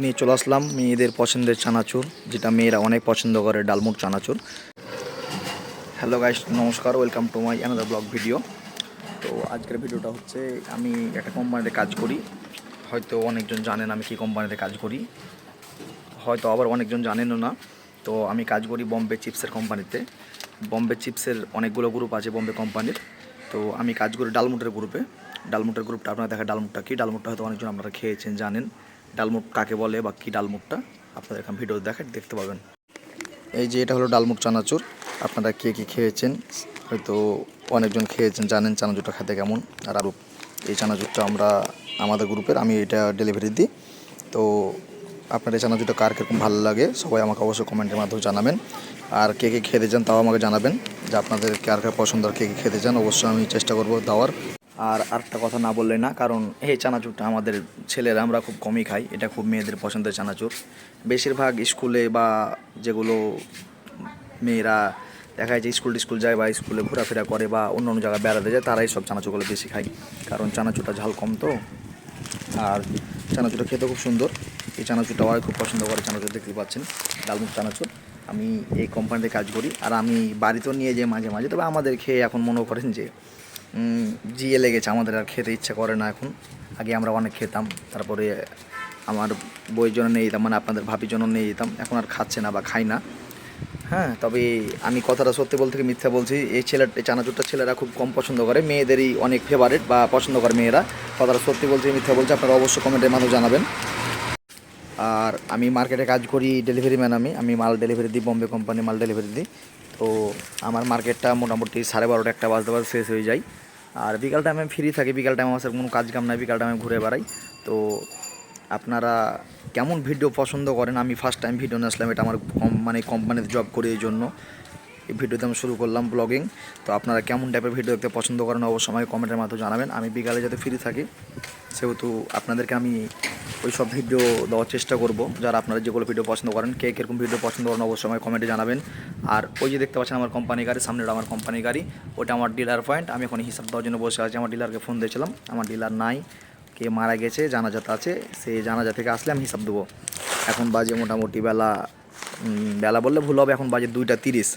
নিয়ে চলে আসলাম মেয়েদের পছন্দের চানাচুর, যেটা মেয়েরা অনেক পছন্দ করে ডালমুট চানাচুর। হ্যালো গাইস নমস্কার welcome to my another blog video তো আজকের ভিডিওটা হচ্ছে, আমি একটা কোম্পানিতে কাজ করি। হয়তো অনেকজন জানেন আমি কী কোম্পানিতে কাজ করি। হয়তো আবার অনেকজন জানেনও না। তো আমি কাজ করি বম্বে চিপসের কোম্পানিতে বম্বে চিপসের অনেকগুলো গ্রুপ আছে বম্বে কোম্পানির তো আমি কাজ করি ডালমুটের গ্রুপে ডালমুটের গ্রুপটা আপনারা দেখা ডালমুটটা কী? ডালমুটটা হয়তো অনেকজন আপনারা খেয়েছেন, জানেন। ডালমুট কাকে বলে বা কী ডালমুটটা, আপনাদের এখন ভিডিও দেখে দেখতে পাবেন। এই যে এটা হলো ডালমুট চানাচুর। আপনারা কে কী খেয়েছেন? হয়তো অনেকজন খেয়েছেন, জানেন চানাচুরটা খেতে কেমন। আর আরও এই চানাচুরটা আমরা, আমাদের গ্রুপের, আমি এটা ডেলিভারি দিই। তো আপনার এই চানাচুরটা কার কীরকম ভালো লাগে, সবাই আমাকে অবশ্যই কমেন্টের মাধ্যমে জানাবেন। আর কে কে খেতে চান তাও আমাকে জানাবেন। যে আপনাদের কার কার পছন্দ আর কে কে খেতে চান, অবশ্যই আমি চেষ্টা করব দেওয়ার। আর আরেকটা কথা না বললে না, কারণ এই চানাচুরটা আমাদের ছেলেরা, আমরা খুব কমই খাই। এটা খুব মেয়েদের পছন্দের চানাচুর। বেশিরভাগ স্কুলে বা যেগুলো মেয়েরা দেখা যায় যে স্কুল টিস্কুল যায় বা স্কুলে ঘোরাফেরা করে বা অন্য অন্য জায়গায় বেড়াতে যায়, তারাই সব চানাচুরগুলো বেশি খায়। কারণ চানাচুরটা ঝাল কম তো। আর চানাচুরটা খেতে খুব সুন্দর। এই চানাচুরটা আমার খুব পছন্দ করে, চানাচুর দেখতে পাচ্ছেন। ডালমুখ চানাচুর। আমি এই কোম্পানিতে কাজ করি। আর আমি বাড়িতেও নিয়ে যাই মাঝে মাঝে। তবে আমাদের খেয়ে এখন মনে করেন যে জিয়ে লেগেছে, আমাদের আর খেতে ইচ্ছা করে না এখন। আগে আমরা অনেক খেতাম, তারপরে আমার বইয়ের জন্য নিয়ে যেতাম মানে আপনাদের ভাবির জন্য নিয়ে যেতাম, এখন আর খাচ্ছে না বা খাই না। হ্যাঁ তবে আমি কথাটা সত্যি বলতে মিথ্যা বলছি, এই ছেলে, এই চানাচুরটা ছেলেরা খুব কম পছন্দ করে, মেয়েদেরই অনেক ফেভারিট বা পছন্দ করে মেয়েরা। কথাটা সত্যি বলছি, মিথ্যা বলছি, আপনারা অবশ্যই কমেন্টের মাধ্যমে জানাবেন। আর আমি মার্কেটে কাজ করি ডেলিভারি ম্যান আমি আমি মাল ডেলিভারি দিই বম্বে কোম্পানি মাল ডেলিভারি দিই। তো আমার মার্কেটটা মোটামুটি সাড়ে বারোটা একটা বাজতে বাজতে শেষ হয়ে যায়। আর বিকাল টাইমে ফ্রি থাকি, বিকাল টাইমে আমার কোনো কাজ কাম নাই, বিকাল টাইমে ঘুরে বেড়াই। তো আপনারা কেমন ভিডিও পছন্দ করেন? আমি ফার্স্ট টাইম ভিডিও নিয়েছিলাম এটা আমার মানে কোম্পানিতে জব করি এই জন্য। এই ভিডিওতে আমি শুরু করলাম ব্লগিং তো আপনারা কেমন টাইপের ভিডিও দেখতে পছন্দ করেন, অবশ্যই আমাকে কমেন্টের মাধ্যমে জানাবেন। আমি বিকালে যাতে ফ্রি থাকি, সেহেতু আপনাদেরকে আমি ওই সব ভিডিও দেওয়ার চেষ্টা করব। যারা আপনারা যেগুলো ভিডিও পছন্দ করেন, কে কীরকম ভিডিও পছন্দ করেন, অবশ্যই আমাকে কমেন্টে জানাবেন। আর ওই যে দেখতে পাচ্ছেন আমার কোম্পানি গাড়ি সামনেটা আমার কোম্পানি গাড়ি। ওটা আমার ডিলার পয়েন্ট আমি এখন হিসাব দেওয়ার জন্য বসে আছি। আমার ডিলারকে ফোন দিয়েছিলাম। আমার ডিলার নাই। কে মারা গেছে, জানাজাতে আছে। সেই জানাজা থেকে আসলে আমি হিসাব দেবো। এখন বাজে মোটামুটি বেলা বেলা বললে ভুল হবে। এখন বাজে দুইটা তিরিশ।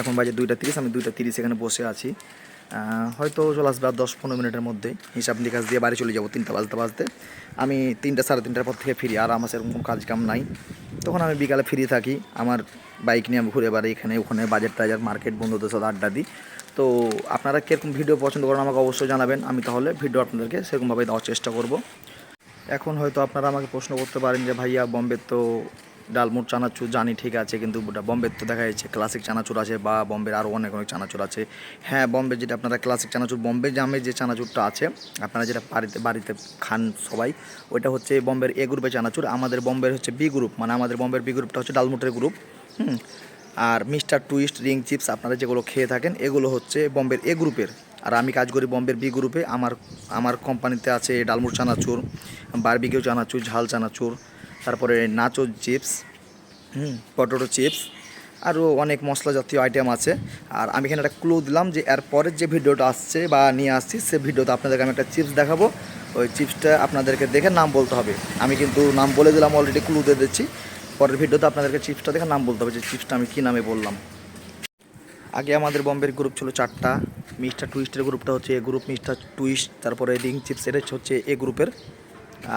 এখন বাজে দুইটা তিরিশ। আমি দুইটা তিরিশ এখানে বসে আছি। হয়তো চলে আসবে আর দশ পনেরো মিনিটের মধ্যে হিসাব নিকাশ দিয়ে বাড়ি চলে যাব তিনটা বাজতে বাজতে। আমি তিনটা, সাড়ে তিনটার পর থেকে ফিরি আর আমার সেরকম কাজ কাম নাই। তখন আমি বিকালে ফ্রি থাকি, আমার বাইক নিয়ে আমি ঘুরে বেড়াই এখানে, ওখানে, বাজার টাজার মার্কেট বন্ধুদের সাথে আড্ডা দিই। তো আপনারা কীরকম ভিডিও পছন্দ করেন আমাকে অবশ্যই জানাবেন, আমি তাহলে ভিডিও আপনাদেরকে সেরকমভাবে দেওয়ার চেষ্টা করব। এখন হয়তো আপনারা আমাকে প্রশ্ন করতে পারেন যে, ভাইয়া বম্বের তো ডালমুট চানাচুর, জানি ঠিক আছে, কিন্তু বম্বের তো দেখা যাচ্ছে ক্লাসিক চানাচুর আছে বা বম্বের আরও অনেক অনেক চানাচুর আছে। হ্যাঁ বম্বে যেটা আপনারা ক্লাসিক চানাচুর, বম্বে জামে যে চানাচুরটা আছে, আপনারা যেটা বাড়িতে বাড়িতে খান সবাই, ওইটা হচ্ছে বম্বের এ গ্রুপের চানাচুর, আমাদের বম্বের হচ্ছে বি গ্রুপ মানে আমাদের বম্বের বি গ্রুপটা হচ্ছে ডালমুটের গ্রুপ হুম। আর মিস্টার টুইস্ট, রিং চিপস, আপনারা যেগুলো খেয়ে থাকেন, এগুলো হচ্ছে বম্বের এ গ্রুপের আর আমি কাজ করি বম্বের বি গ্রুপে আমার আমার কোম্পানিতে আছে ডালমুট চানাচুর বারবিকিউ চানাচুর, ঝাল চানাচুর তারপরে নাচো চিপস, হুম, পটেটো চিপস, আরও অনেক মশলা জাতীয় আইটেম আছে। আর আমি এখানে একটা ক্লু দিলাম যে এর পরের যে ভিডিওটা আসছে বা নিয়ে আসছি, সে ভিডিওতে আপনাদেরকে আমি একটা চিপস দেখাবো। ওই চিপসটা আপনাদেরকে দেখে নাম বলতে হবে। আমি কিন্তু নাম বলে দিলাম অলরেডি ক্লু দিয়ে দিচ্ছি। পরের ভিডিওতে আপনাদেরকে চিপসটা দেখে নাম বলতে হবে যে চিপসটা আমি কী নামে বললাম। আগে আমাদের বম্বের গ্রুপ ছিল চারটা। মিস্টার টুইস্টের গ্রুপটা হচ্ছে এ গ্রুপ মিস্টার টুইস্ট, তারপরে রিং চিপস, এটা হচ্ছে এ গ্রুপের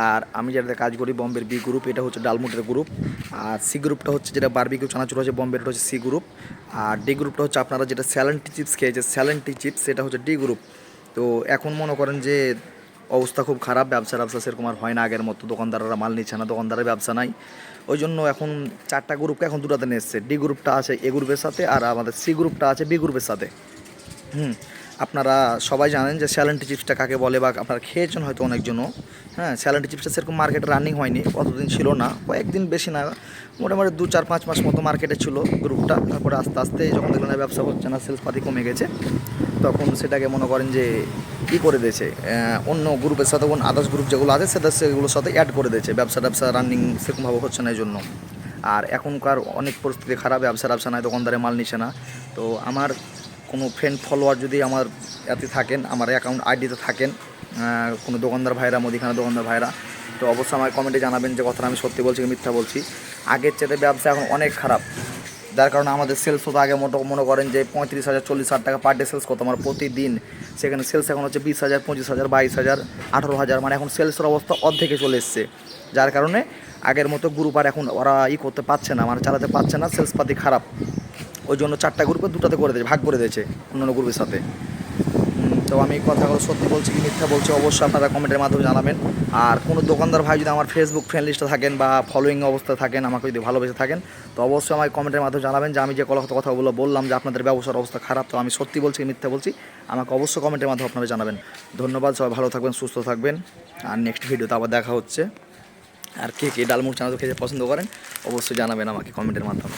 আর আমি যেটাতে কাজ করি বম্বের বি গ্রুপ এটা হচ্ছে ডালমুটের গ্রুপ আর সি গ্রুপটা হচ্ছে যেটা বারবিকিউ চানাচুর হচ্ছে বম্বের হচ্ছে সি গ্রুপ আর ডি গ্রুপটা হচ্ছে আপনারা যেটা স্যালেন্টি চিপস খেয়েছে স্যালেন্টি চিপস সেটা হচ্ছে ডি গ্রুপ তো এখন মনে করেন যে অবস্থা খুব খারাপ, ব্যবসা ব্যবসা সেরকম আর হয় না আগের মতো। দোকানদাররা মাল নিচ্ছে না, দোকানদারের ব্যবসা নাই। ওই জন্য এখন চারটা গ্রুপকে এখন দুটাতে নিয়ে এসছে। ডি গ্রুপটা আছে এ গ্রুপের সাথে, আর আমাদের সি গ্রুপটা আছে বি গ্রুপের সাথে। হুম। আপনারা সবাই জানেন যে স্যালেন্টি চিপসটা কাকে বলে বা আপনারা খেয়েছেন হয়তো অনেকজনও। হ্যাঁ স্যালেন্টি চিপসটা সেরকম মার্কেটে রানিং হয়নি, কতদিন ছিল না, কয়েকদিন বেশি না, মোটামুটি দু চার পাঁচ মাস মতো মার্কেটে ছিল গ্রুপটা। তারপরে আস্তে আস্তে যখন দেখলেন ব্যবসা হচ্ছে না সেলস পাতি কমে গেছে, তখন সেটাকে মনে করেন যে কী করে দিয়েছে অন্য গ্রুপের সাথে, অন্য আদার্স গ্রুপ যেগুলো আছে, সেটা সেগুলোর সাথে অ্যাড করে দিয়েছে। ব্যবসা ব্যবসা রানিং সেরকমভাবে হচ্ছে না এই জন্য আর এখনকার অনেক পরিস্থিতি খারাপ, ব্যবসা ব্যবসা নাই দোকানদারে মাল নিচ্ছে না। তো আমার কোনো ফ্রেন্ড ফলোয়ার যদি আমার এতে থাকেন, আমার অ্যাকাউন্ট আইডিতে থাকেন কোনো দোকানদার ভাইরা, মুদিখানা দোকানদার ভাইরা, তো অবশ্যই আমার কমেন্টে জানাবেন যে কথাটা আমি সত্যি বলছি মিথ্যা বলছি। আগের চেয়ে ব্যবসা এখন অনেক খারাপ। যার কারণে আমাদের সেলস হতো আগে মোটো, মনে করেন যে পঁয়ত্রিশ হাজার, চল্লিশ হাজার টাকা পার ডে সেলস করতো আমার প্রতিদিন। সেখানে সেলস এখন হচ্ছে বিশ হাজার, পঁচিশ হাজার, বাইশ হাজার, আঠারো হাজার মানে এখন সেলসের অবস্থা অর্ধেকে চলে এসছে। যার কারণে আগের মতো গ্রুপ আর এখন ওরা ই করতে পারছে না মানে চালাতে পারছে না সেলস পাতি খারাপ। ওই জন্য চারটা গ্রুপে দুটাতে করে দিয়েছে ভাগ করে দিয়েছে অন্যান্য গ্রুপের সাথে। তো আমি কথাগুলো সত্যি বলছি কি মিথ্যা বলছি অবশ্যই আপনারা কমেন্টের মাধ্যমে জানাবেন। আর কোনো দোকানদার ভাই যদি আমার ফেসবুক ফ্রেন্ড লিস্টে থাকেন বা ফলোয়িং অবস্থায় থাকেন, আমাকে যদি ভালোবেসে থাকেন, তো অবশ্যই আমার কমেন্টের মাধ্যমে জানাবেন যে আমি যে কথা কথাগুলো বললাম যে আপনাদের ব্যবসার অবস্থা খারাপ, তো আমি সত্যি বলছি মিথ্যা বলছি, আমাকে অবশ্যই কমেন্টের মাধ্যমে আপনারা জানাবেন। ধন্যবাদ, সবাই ভালো থাকবেন, সুস্থ থাকবেন। আর নেক্সট ভিডিওতে আবার দেখা হচ্ছে। আর কে কে ডালমুট চানাচুর খেতে পছন্দ করেন, অবশ্যই জানাবেন আমাকে কমেন্টের মাধ্যমে।